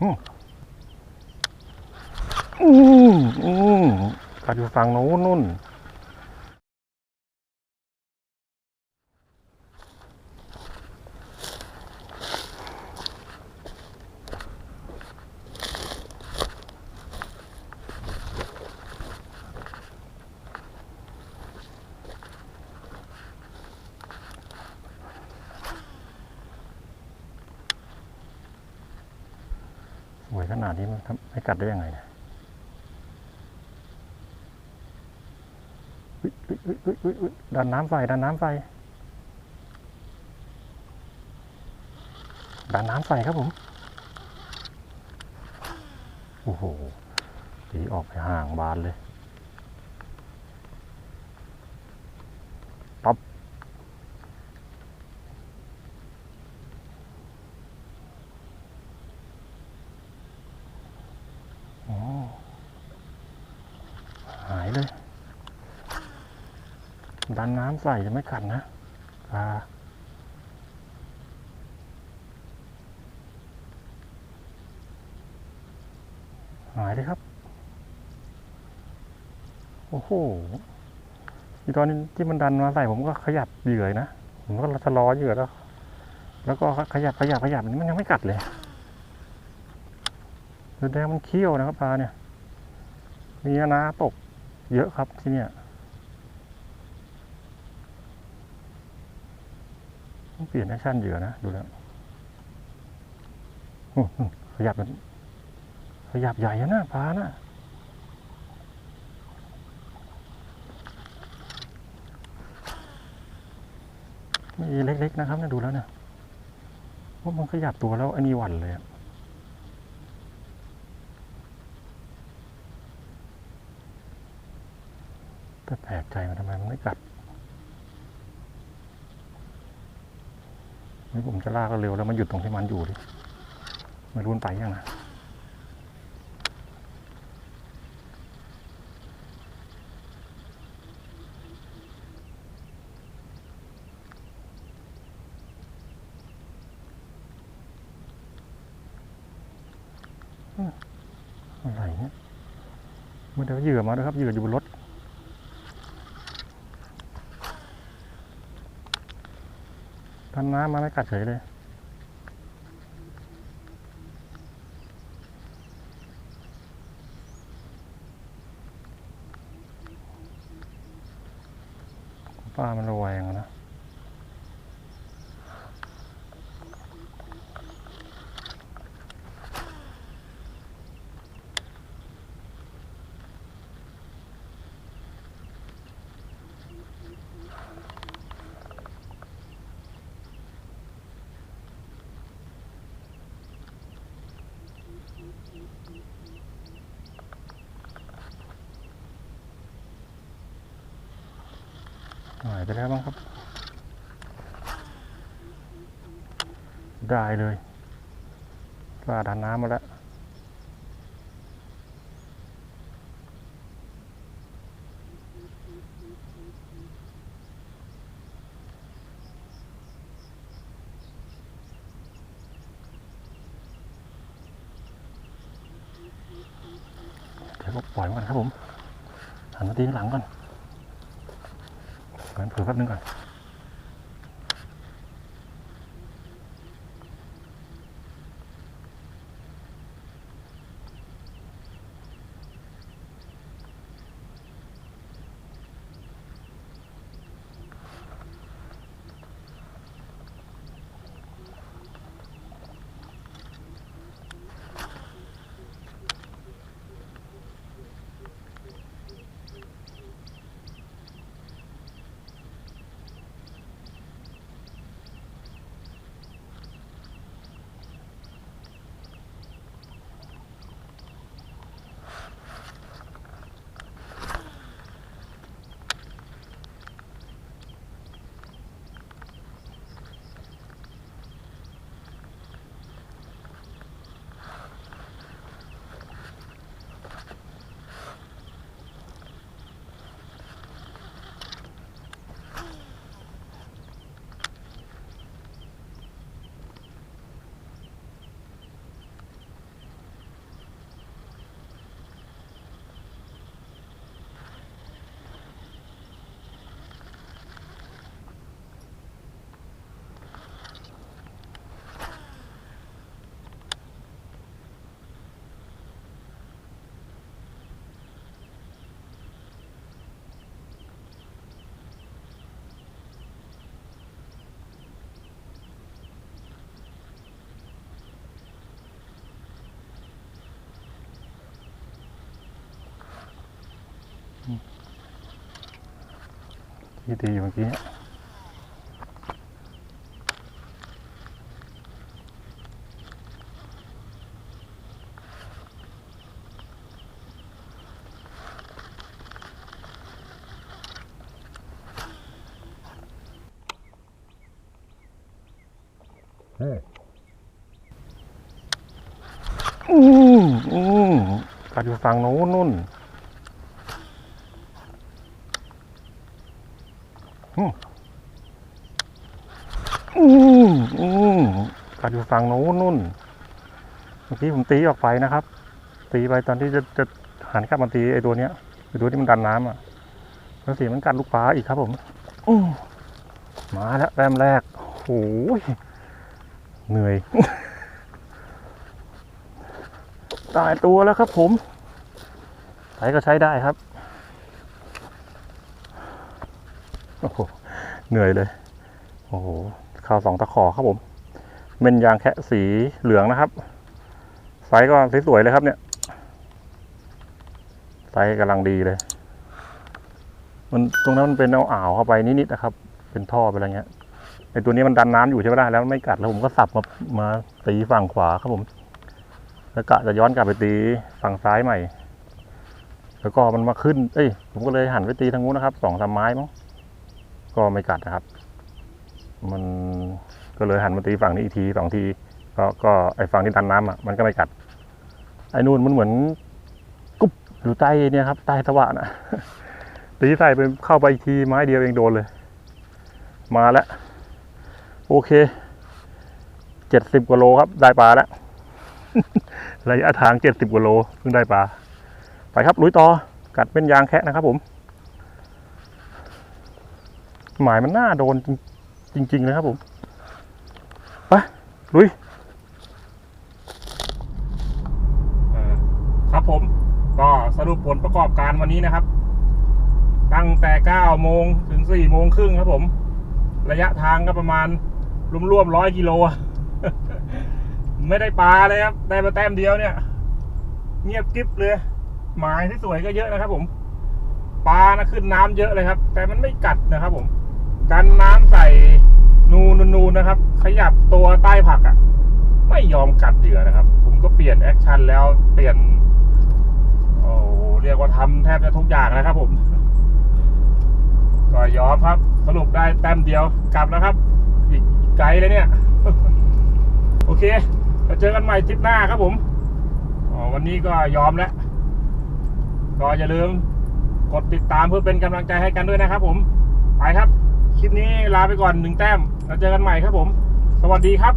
อืมอืมอืมกัดอยู่ฝั่งโน้นนู่น ขนาดนี้มันไม่กัดได้ยังไงเนี่ยดันน้ำไฟดันน้ำไฟดันน้ำไฟครับผม โอ้โหตีออกไปห่างบานเลย หายเลย ดันน้ำใส่จะไม่กัดนะปลาหายเลยครับ โอ้โหที่ตอนนี้ที่มันดันมาใส่ผมก็ขยับเหยื่อนะ ผมก็ชะลอเหยื่อแล้ว แล้วก็ขยับขยับขยับมันยังไม่กัดเลยแสดงมันเคี้ยวนะครับปลาเนี่ย มีนะตก เยอะครับที่เนี่ยต้องเปลี่ยนแอคชั่นเหยื่อนะดูแล้วขยับมันขยับใหญ่อะนะปลานะไม่เล็กๆนะครับเนี่ยดูแล้วเนี่ยว่ามันขยับตัวแล้วอันนี้หวั่นเลยอะ แต่แปลกใจมันทำไมมันไม่กัดนี่ผมจะลากเร็วแล้วมันหยุดตรงที่มันอยู่ดิไม่รู้มันไปยังนะอืมอะไรเนี่ยเมื่อเดี๋ยวเหยื่อมาด้วยครับเหยื่ออยู่บนรถันน้ำมาไม่กัดเฉยเลย ป้ามันระแวงอะนะ หายไปแล้วบ้างครับ ได้เลยปลาดันน้ำมาแล้วเดี๋ยวก็ปล่อยมันก่อนครับผมหันมาตีข้างหลังก่อน ก่อนเผื่อแป๊บนึงก่อน ที่ตีอยู่เมื่อกี้เนี่ยอืมอืมกัดอยู่ฝั่งโน้นนู่น อืมอืมกัดอยู่ฝั่งโน้นนู่นเมื่อกี้ผมตีออกไปนะครับ ตีไปตอนที่จะจะหันกลับมาตีไอ้ตัวเนี้ยไอ้ตัวที่มันดันน้ำอะแล้วสีมันกัดลูกปลาอีกครับผมอืมมาแล้วแต้มแรกโอ้ยเหนื่อย ตายตัวแล้วครับผมใช้ก็ใช้ได้ครับ โอ้โหเหนื่อยเลย โอ้โหข้าวสองตะขอครับผมเม็นยางแคะสีเหลืองนะครับไซส์ก็สวยๆเลยครับเนี่ยไซส์กำลังดีเลย มันตรงนั้นมันเป็นเอาอ่าวเข้าไปนิดๆนะครับ เป็นท่อไปอะไรเงี้ยไอตัวนี้มันดันน้ำอยู่ใช่ไหมล่ะแล้วไม่กัดแล้วผมก็สับมามาตีฝั่งขวาครับผม แล้วกะจะย้อนกลับไปตีฝั่งซ้ายใหม่ แล้วก็มันมาขึ้น เอ้ย ผมก็เลยหันไปตีทางนู้นนะครับสองสามไม้มั้ง ก็ไม่กัดนะครับ มันก็เลยหันมาตีฝั่งนี้อีกทีสองทีก็ก็ไอฝั่งที่ดันน้ำอะมันก็ไม่กัด ไอ้นู่นมันเหมือนกุ๊บอยู่ใต้เนี่ยครับใต้สวะน่ะตีใส่ไปเข้าไปอีกทีไม้เดียวเองโดนเลย มาแล้ว โอเคเจ็ดสิบกว่าโลครับ ได้ปลาแล้วระยะทางเจ็ดสิบกว่าโลเพิ่งได้ปลาไปครับลุยต่อกัดเป็นยางแคะนะครับผม หมายมันน่าโดนจริงๆเลยครับผม ไป ลุยครับผม ก็สรุปผลประกอบการวันนี้นะครับ ตั้งแต่9โมงถึง4โมงครึ่งครับผม ระยะทางก็ประมาณรวมๆร้อยกิโล ไม่ได้ปลาเลยครับ ได้มาแต้มเดียวเนี่ย เงียบกริบเลย หมายที่สวยก็เยอะนะครับผม ปลานะขึ้นน้ำเยอะเลยครับ แต่มันไม่กัดนะครับผม กันน้ำใส่นูนนูนนะครับ ขยับตัวใต้ผักอะ่ะ ไม่ยอมกัดเหยื่อนะครับ ผมก็เปลี่ยนแอคชั่นแล้วเปลี่ยนโอ้เรียกว่าทำแทบจะทุกอย่างนะครับ ผม ก็ยอมครับ สรุปได้แต้มเดียวกลับแล้วครับ อีกไกลเลยเนี่ย โอเคเราเจอกันใหม่ทริปหน้าครับผมวันนี้ก็ยอมแล้วก็อย่าลืมกดติดตามเพื่อเป็นกำลังใจให้กันด้วยนะครับผม ไปครับ คลิปนี้ลาไปก่อนหนึ่งแต้มแล้วเจอกันใหม่ครับผม สวัสดีครับ